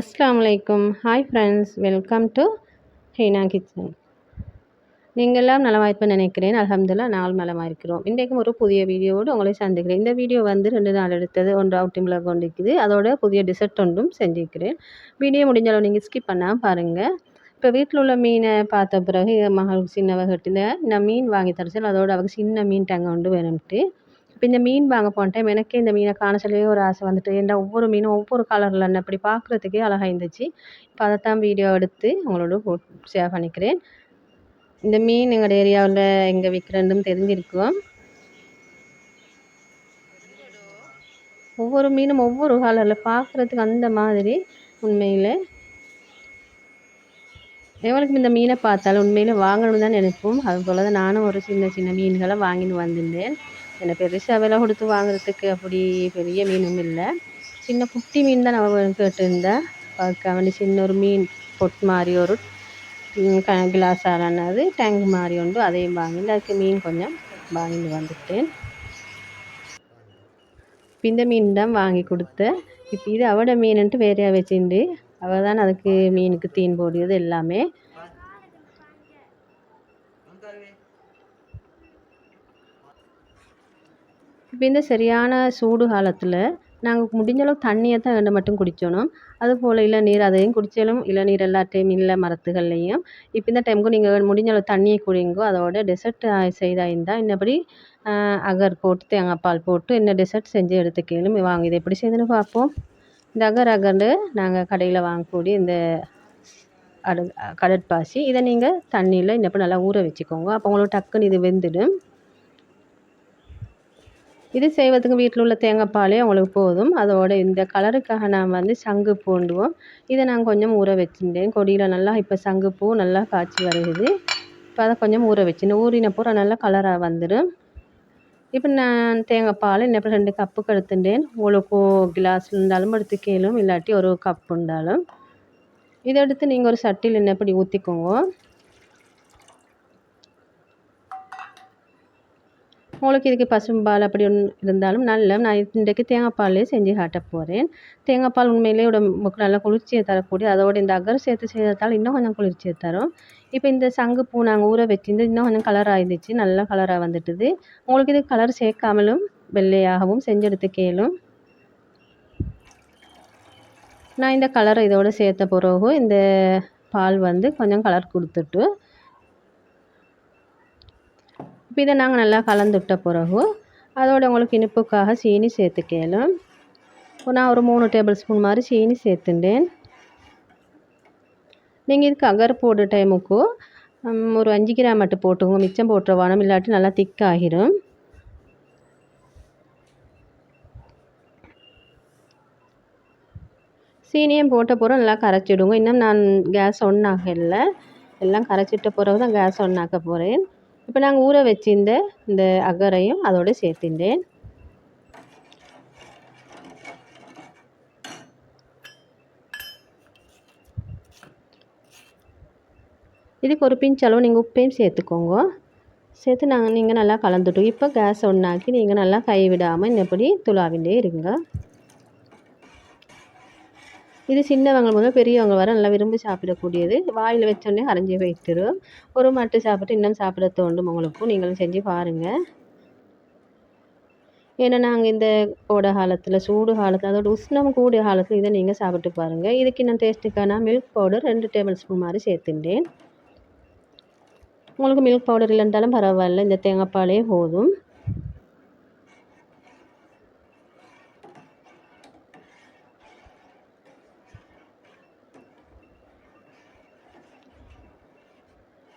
அஸ்ஸலாமு அலைக்கும். Hi friends welcome to Heena kitchen நீங்கள்லாம் நலவாய்ப்பு நினைக்கிறேன். அலமதுல்லா நாங்கள் நலமாக இருக்கிறோம் இன்றைக்கும் ஒரு புதிய வீடியோவோடு உங்களை சந்திக்கிறேன். இந்த வீடியோ வந்து ரெண்டு நாள் எடுத்தது ஒன்று அவுட்டிங்கில் கொண்டிருக்குது. அதோட புதிய டிசர்ட் ஒன்றும் செஞ்சுருக்கிறேன். வீடியோ முடிஞ்ச அளவு நீங்கள் ஸ்கிப் பண்ணாமல் பாருங்கள் இப்போ வீட்டில் உள்ள மீனை பார்த்த பிறகு மகள் சின்னவகிட்ட நான் மீன் வாங்கி தரச்சல் அதோட அவங்க சின்ன மீன் டங்க உண்டு வேணும்ட்டு. இப்போ இந்த மீன் வாங்க போன டைம் எனக்கே இந்த மீனை காண சொல்லவே ஒரு ஆசை வந்துட்டு. ஏன்டா ஒவ்வொரு மீனும் ஒவ்வொரு கலரில் அப்படி பார்க்குறதுக்கே அழகாக இருந்துச்சு. இப்போ அதைத்தான் வீடியோ எடுத்து உங்களோட ஷேர் பண்ணிக்கிறேன். இந்த மீன் எங்களோட ஏரியாவில் எங்கே விற்கிறேன்னு தெரிஞ்சிருக்கும். ஒவ்வொரு மீனும் ஒவ்வொரு கலரில் பார்க்குறதுக்கு அந்த மாதிரி உண்மையில். எவனுக்கும் இந்த மீனை பார்த்தாலும் உண்மையில் வாங்கணும்னு தான் நினைப்போம். அது போல் தான் நானும் ஒரு சின்ன சின்ன மீன்களை வாங்கின்னு வந்திருந்தேன். எனக்கு பெருசாக விலை கொடுத்து வாங்குறதுக்கு அப்படி பெரிய மீனும் இல்லை. சின்ன குட்டி மீன் தான் நான் கேட்டிருந்தேன் பார்க்க வேண்டி சின்ன ஒரு மீன் பொட் மாதிரி ஒரு கிளாஸ் ஆனது டேங்க் மாதிரி உண்டு. அதையும் வாங்கிட்டு அதுக்கு மீன் கொஞ்சம் வாங்கிட்டு வந்துட்டேன். பிந்த இந்த மீன் தான் வாங்கி கொடுத்தேன் இப்போ இது அவட மீனுன்ட்டு வேறையாக வச்சுட்டு அவள் தான் அதுக்கு மீனுக்கு தீன் போடுறது எல்லாமே. இப்போ இந்த சரியான சூடு காலத்தில் நாங்கள் முடிஞ்சளவு தண்ணியை தான் ரெண்டு மட்டும் குடித்தோணும் அதுபோல் இளநீர் அதையும் குடித்தாலும் இளநீர் எல்லாத்தையும் இல்லை மரத்துகள்லையும். இப்போ இந்த டைமுக்கு நீங்கள் முடிஞ்சளவு தண்ணியை குடிங்கோ அதோட டெசர்ட் செய்தா இருந்தால் இன்னபடி அகர் போட்டு தேங்காய் பால் போட்டு என்ன டெசர்ட் செஞ்சு எடுத்துக்கலும் வாங்க. இதை எப்படி செய்யுதுன்னு பார்ப்போம். இந்த அகர் அகர்னு நாங்கள் கடையில் வாங்கக்கூடிய இந்த அடு கடற்பாசி. இதை நீங்கள் தண்ணியில் இன்னப்போ நல்லா ஊற வச்சுக்கோங்க. அப்போ உங்களுக்கு டக்குன்னு இது வெந்துடும். இது செய்வதுக்கு வீட்டில் உள்ள தேங்காய் பாலே உங்களுக்கு போதும். அதோட இந்த கலருக்காக நான் வந்து சங்கு பூண்டுவோம். இதை நான் கொஞ்சம் ஊற வச்சுட்டேன் கொடியில் நல்லா இப்போ சங்கு பூ நல்லா காய்ச்சி வருகுது இப்போ அதை கொஞ்சம் ஊற வச்சுன்னு ஊறின பூரா நல்லா கலராக வந்துடும் இப்போ நான் தேங்காய் பால் இன்னும் ரெண்டு கப்புக்கு எடுத்துட்டேன். உங்களுக்கு கிளாஸ் இருந்தாலும் எடுத்து கீழும் இல்லாட்டி ஒரு கப் இருந்தாலும் இதை எடுத்து நீங்கள் ஒரு சட்டியில் என்ன இப்படி ஊற்றிக்கோங்க உங்களுக்கு இதுக்கு பசும்பால் அப்படி ஒன்று இருந்தாலும் நல்ல நான் இன்றைக்கு தேங்காய் செஞ்சு காட்ட போகிறேன் தேங்காய் பால் உண்மையிலே உடம்புக்கு நல்லா குளிர்ச்சியை தரக்கூடிய அதோட இந்த அகர் சேர்த்து செய்கிறதால இன்னும் கொஞ்சம் குளிர்ச்சியை தரும். இப்போ இந்த சங்கு பூ நாங்கள் ஊற வச்சிருந்து இன்னும் கொஞ்சம் கலராக இருந்துச்சு நல்லா கலராக வந்துட்டுது. உங்களுக்கு இது கலர் சேர்க்காமலும் வெள்ளையாகவும் செஞ்சு கேளும். நான் இந்த கலரை இதோடு சேர்த்த பிறகு இந்த பால் வந்து கொஞ்சம் கலர் கொடுத்துட்டு இப்போ இதை நாங்கள் நல்லா கலந்துவிட்ட பிறகு அதோட உங்களுக்கு இனிப்புக்காக சீனி சேர்த்துக்கலும் நான் ஒரு மூணு டேபிள் ஸ்பூன் மாதிரி சீனி சேர்த்துட்டேன் நீங்கள் இதுக்கு அகர் போடுற டைமுக்கு ஒரு அஞ்சு கிராம் மட்டும் போட்டுக்கோங்க. மிச்சம் போட்டுற வானம் இல்லாட்டி நல்லா திக்காகிடும் சீனியும் போட்ட பிறகு நல்லா கரைச்சிடுங்க. இன்னும் நான் கேஸ் ஒன்றாக இல்லை எல்லாம் கரைச்சிட்ட பிறகு தான் கேஸ் ஒன்றாக்க போகிறேன் இப்போ நாங்கள் ஊற வச்சிருந்த இந்த அகரையும் அதோடு சேர்த்துட்டேன் இதுக்கு ஒரு பிஞ்ச் அளவு நீங்கள் உப்பையும் சேர்த்துக்கோங்க. சேர்த்து நாங்கள் நீங்கள் நல்லா கலந்துட்டோம் இப்போ கேஸ் ஒன்றாக்கி நீங்கள் நல்லா கை விடாமல் இன்னப்படி துளாவிண்டே இருங்க. இது சின்னவங்க முதல் பெரியவங்க வர நல்லா விரும்பி சாப்பிடக்கூடியது. வாயில் வச்சோடனே அரைஞ்சி வைத்திரும் ஒரு மட்டு சாப்பிட்டு இன்னும் சாப்பிட தோண்டும் உங்களுக்கும். நீங்களும் செஞ்சு பாருங்கள் ஏன்னா நாங்கள் இந்த கோடை காலத்தில் சூடு காலத்தில் அதோட உஷ்ணம் கூடிய காலத்தில் இதை நீங்கள் சாப்பிட்டு பாருங்கள் இதுக்கு இன்னும் டேஸ்ட்டுக்கான மில்க் பவுடர் ரெண்டு டேபிள் ஸ்பூன் மாதிரி சேர்த்துட்டேன். உங்களுக்கு மில்க் பவுடர் இல்லைன்றாலும் பரவாயில்ல. இந்த தேங்காய் பாலே போதும்.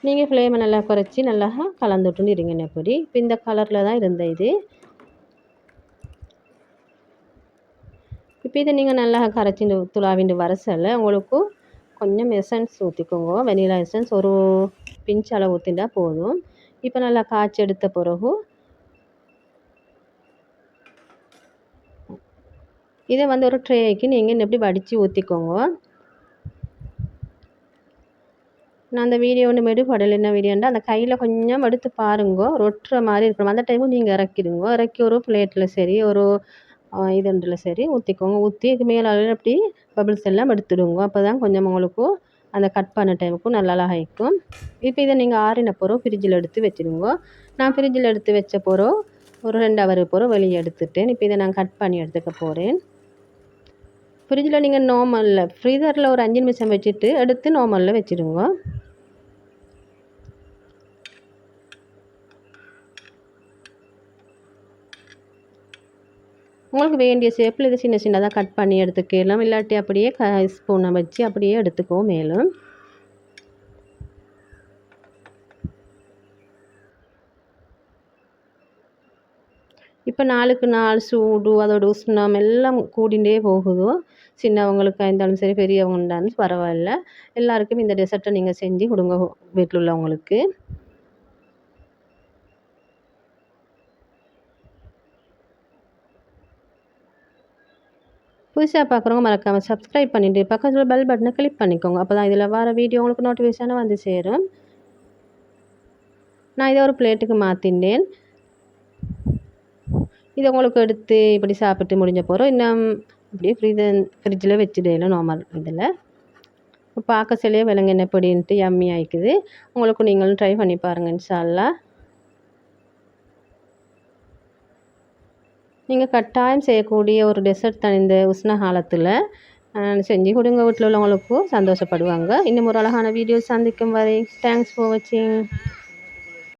நீங்கள் ஃப்ளேமை நல்லா குறைச்சி நல்லா கலந்து விட்டுன்னு இருங்க எப்படி இப்போ இந்த கலரில் தான் இருந்த இது. இப்போ இதை நீங்கள் நல்லா கரைச்சிட்டு துளாவிண்டு வர உங்களுக்கு கொஞ்சம் எசன்ஸ் ஊற்றிக்கோங்க வெனிலா எசன்ஸ் ஒரு பிஞ்ச் அளவு ஊற்றிண்டா போதும். இப்போ நல்லா காய்ச்சி எடுத்த பிறகு இதை வந்து ஒரு ட்ரேக்கு நீங்கள் எப்படி வடித்து ஊற்றிக்கோங்க நான் அந்த வீடியோ ஒன்று மெடுபடல். என்ன வீடியோண்டா அந்த கையில் கொஞ்சம் எடுத்து பாருங்க ரொட்டுற மாதிரி இருக்கணும். அந்த டைமும் நீங்கள் இறக்கிடுங்க. இறக்கி ஒரு பிளேட்டில் சரி ஒரு இதுண்டில் சரி ஊற்றிக்கோங்க ஊற்றி இதுக்கு மேலே அப்படி பபிள்ஸ் எல்லாம் எடுத்துடுங்க. அப்போ தான் கொஞ்சம் உங்களுக்கும் அந்த கட் பண்ண டைமுக்கும் நல்லா ஹைக்கும் இப்போ இதை நீங்கள் ஆறின போகிறோம் ஃப்ரிட்ஜில் எடுத்து வச்சுடுங்க. நான் ஃப்ரிட்ஜில் எடுத்து வச்ச போகிறோம் ஒரு ரெண்டு ஹவர் போகிறோம் வெளியே எடுத்துட்டேன். இப்போ இதை நான் கட் பண்ணி எடுத்துக்க போகிறேன் ஃப்ரிட்ஜில் நீங்கள் நார்மலில் ஃப்ரீசரில் ஒரு அஞ்சு நிமிஷம் வச்சுட்டு எடுத்து நார்மலில் வச்சுடுங்க உங்களுக்கு வேண்டிய ஷேப்பில் இது சின்ன சின்னதாக கட் பண்ணி எடுத்துக்கலாம். இல்லாட்டி அப்படியே க ஸ்பூனை வச்சு அப்படியே எடுத்துக்கோ மேலும். இப்போ நாளுக்கு நாள் சூடு அதோட உஷ்ணம் எல்லாம் கூடிண்டே போகுதோ. சின்னவங்களுக்கு இருந்தாலும் சரி பெரியவங்க இருந்தாலும் பரவாயில்ல. எல்லாருக்கும் இந்த டெசர்ட்டை நீங்கள் செஞ்சு கொடுங்க வீட்டில் உள்ளவங்களுக்கு. புதுசாக பார்க்குறவங்க மறக்காமல் சப்ஸ்கிரைப் பண்ணிவிட்டு பக்கத்தில் பெல் பட்டனை கிளிக் பண்ணிக்கோங்க. அப்போ தான் இதில் வர வீடியோ உங்களுக்கு நோட்டிஃபிகேஷனாக வந்து சேரும். நான் இதை ஒரு பிளேட்டுக்கு மாற்றினேன் இதை உங்களுக்கு எடுத்து இப்படி சாப்பிட்டு முடிஞ்ச போகிறோம் இன்னும் அப்படியே ஃப்ரீசர் ஃப்ரிட்ஜில் வச்சுடலாம் நார்மல் இதில். பார்க்க சிலையே விலங்கு என்ன எப்படின்ட்டு யம்மி ஆயிக்குது. உங்களுக்கு நீங்களும் ட்ரை பண்ணி பாருங்கள் இன்ஷால்லா. நீங்கள் கட்டாயம் செய்யக்கூடிய ஒரு டெசர்ட் தான் இந்த உஷ்ண காலத்தில். செஞ்சு கொடுங்க வீட்டில் உள்ளவங்களுக்கும். சந்தோஷப்படுவாங்க. இன்னும் ஒரு அழகான வீடியோ சந்திக்கும் வரை. தேங்க்ஸ் ஃபார் வாட்சிங்